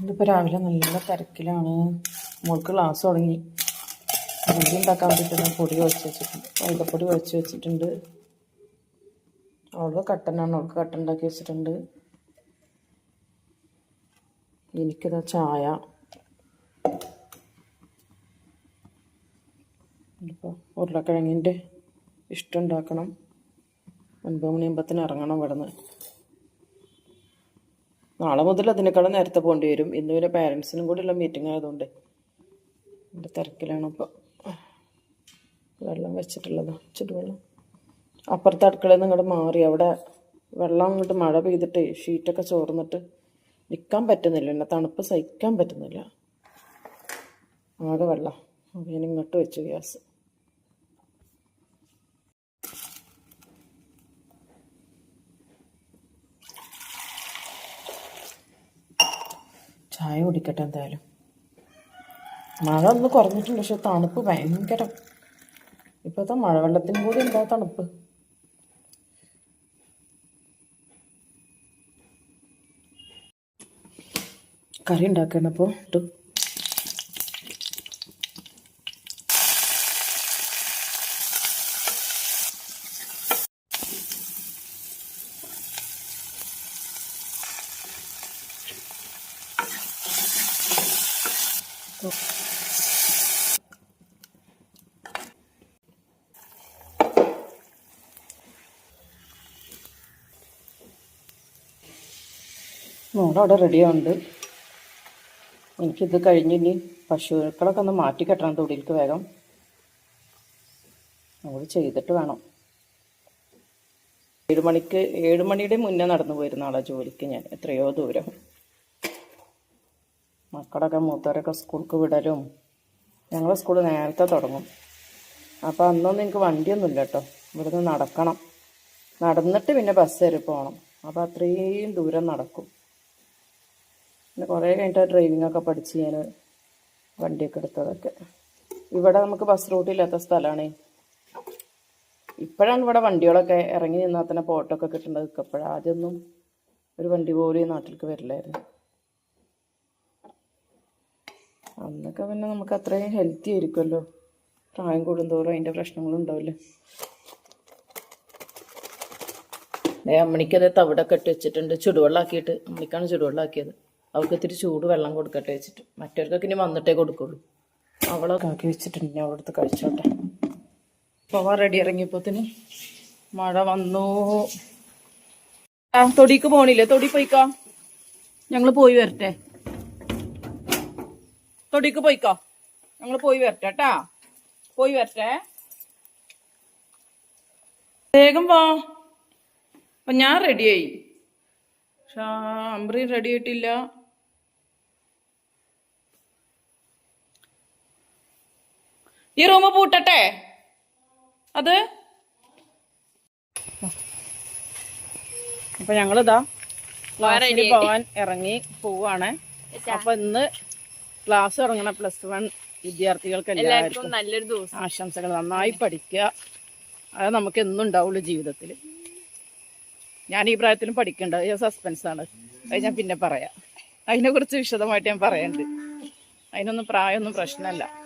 ഇതിപ്പോൾ രാവിലെ നല്ല തിരക്കിലാണ്. മോൾക്ക് ക്ലാസ് തുടങ്ങി. പൊടി ഉണ്ടാക്കാൻ പറ്റുന്ന പൊടി ഒഴിച്ച് വെച്ചിട്ടുണ്ട്. മൈദപ്പൊടി ഒഴിച്ച് വെച്ചിട്ടുണ്ട്. അവൾക്ക് കട്ടനാണ് അവൾക്ക് കട്ടൻ ഉണ്ടാക്കി വെച്ചിട്ടുണ്ട്. എനിക്കിതാ ചായ. ഇപ്പോൾ ഉരുളക്കിഴങ്ങിന്റെ ഇഷ്ടം ഉണ്ടാക്കണം. ഒൻപത് മണിയാകുമ്പത്തിന് ഇറങ്ങണം ഇവിടെ നിന്ന് നാളെ മുതൽ അതിനേക്കാളും നേരത്തെ പോകേണ്ടി വരും. ഇന്ന് പിന്നെ പാരൻസിനും കൂടിയുള്ള മീറ്റിംഗ് ആയതുകൊണ്ട് എന്റെ തിരക്കിലാണ് ഇപ്പോൾ വെള്ളം വെച്ചിട്ടുള്ളത് ചുടുവെള്ളം അപ്പുറത്തെ അടുക്കളയിൽ നിന്ന് ഇങ്ങോട്ട് മാറി. അവിടെ വെള്ളം അങ്ങോട്ട് മഴ പെയ്തിട്ട് ഷീറ്റൊക്കെ ചോർന്നിട്ട് നിൽക്കാൻ പറ്റുന്നില്ല. എന്നെ തണുപ്പ് സഹിക്കാൻ പറ്റുന്നില്ല. ആകെ വെള്ളം. അപ്പം ഞാൻ ഇങ്ങോട്ട് വെച്ചു ഗ്യാസ്. ചായ കുടിക്കട്ടെ എന്തായാലും. മഴ ഒന്ന് കുറഞ്ഞിട്ടുണ്ട്. പക്ഷെ തണുപ്പ് ഭയങ്കരം. ഇപ്പോഴത്തെ മഴവെള്ളത്തിനും കൂടി എന്താ തണുപ്പ്? കറി ഉണ്ടാക്കണം അപ്പോൾ. ഇട്ടു മോൾ അവിടെ റെഡിയാവുണ്ട് എനിക്കിത് കഴിഞ്ഞിനി പശുക്കളൊക്കെ ഒന്ന് മാറ്റി കെട്ടണം തൊടിയിലേക്ക് വേഗം. നമ്മൾ ചെയ്തിട്ട് വേണം. ഏഴ് മണിക്ക് മണിയുടെ മുന്നേ നടന്നു പോയിരുന്ന ആളാ ജോലിക്ക് ഞാൻ. എത്രയോ ദൂരം. മക്കളൊക്കെ മൂത്തവരൊക്കെ സ്കൂൾക്ക് വിടലും. ഞങ്ങളെ സ്കൂൾ നേരത്തെ തുടങ്ങും. അപ്പോൾ അന്നൊന്നും എനിക്ക് വണ്ടിയൊന്നും ഇല്ല കേട്ടോ. ഇവിടുന്ന് നടക്കണം. നടന്നിട്ട് പിന്നെ ബസ് കയറി പോകണം അപ്പോൾ അത്രയും ദൂരം നടക്കും. പിന്നെ കുറേ കഴിഞ്ഞിട്ട് ഡ്രൈവിംഗ് ഒക്കെ പഠിച്ച് ഞാൻ വണ്ടിയൊക്കെ എടുത്തതൊക്കെ. ഇവിടെ നമുക്ക് ബസ് റൂട്ട് ഇല്ലാത്ത സ്ഥലമാണ് ഇപ്പോഴാണ് ഇവിടെ വണ്ടികളൊക്കെ ഇറങ്ങി നിന്നാൽ തന്നെ പോട്ടൊക്കെ കിട്ടേണ്ടത് ഇപ്പോഴാദ്യമൊന്നും ഒരു വണ്ടി പോലും ഈ നാട്ടിലേക്ക് വരില്ലായിരുന്നു. അന്നൊക്കെ പിന്നെ നമുക്ക് അത്രയും ഹെൽത്തി ആയിരിക്കുമല്ലോ. പ്രായം കൂടുന്തോറും അതിന്റെ പ്രശ്നങ്ങളും ഉണ്ടാവില്ല? ഏ അമ്മണിക്കത് തവിടൊക്കെ കെട്ടി വെച്ചിട്ടുണ്ട്. ചുടുവെള്ളമാക്കിയിട്ട് അമ്മണിക്കാണ് ചുടുവെള്ളമാക്കിയത് അവൾക്ക് ഇത്തിരി ചൂട് വെള്ളം കൊടുക്കട്ടെ വെച്ചിട്ട്. മറ്റവർക്കൊക്കെ ഇനി വന്നിട്ടേ കൊടുക്കുള്ളൂ. അവളൊക്കെ ആക്കി വെച്ചിട്ടുണ്ട്. ഞാൻ അവിടുത്തെ കഴിച്ചോട്ടെ. പോവാൻ റെഡി ഇറങ്ങിയപ്പോത്തിന് മഴ വന്നു. ആ തൊടിക്ക് പോണില്ലേ? തൊടി പോയിക്കോ. ഞങ്ങൾ പോയി വരട്ടെ. തൊടിക്ക് പോയിക്കോ. ഞങ്ങൾ പോയി വരട്ടെ കേട്ടാ പോയി വരട്ടെ. വേഗം പോ അപ്പൊ ഞാൻ റെഡിയായി. പക്ഷെ അമ്പ്രി റെഡി ആയിട്ടില്ല. ഈ റൂം പൂട്ടട്ടെ. അത്? അപ്പൊ ഞങ്ങളിതാ പോവാൻ ഇറങ്ങി പോവാണ്. അപ്പൊ ഇന്ന് ക്ലാസ് തുടങ്ങുന്ന പ്ലസ് വൺ വിദ്യാർത്ഥികൾക്ക് എല്ലാവർക്കും നല്ലൊരു ദിവസം. ആശംസകൾ. നന്നായി പഠിക്കുക. അത് നമുക്ക് എന്നും ഉണ്ടാവുള്ളൂ ജീവിതത്തിൽ ഞാൻ ഈ പ്രായത്തിലും പഠിക്കേണ്ടത് സസ്പെൻസ് ആണ്. അത് ഞാൻ പിന്നെ പറയാം. അതിനെക്കുറിച്ച് വിശദമായിട്ട് ഞാൻ പറയുന്നുണ്ട് അതിനൊന്നും പ്രായമൊന്നും പ്രശ്നമല്ല.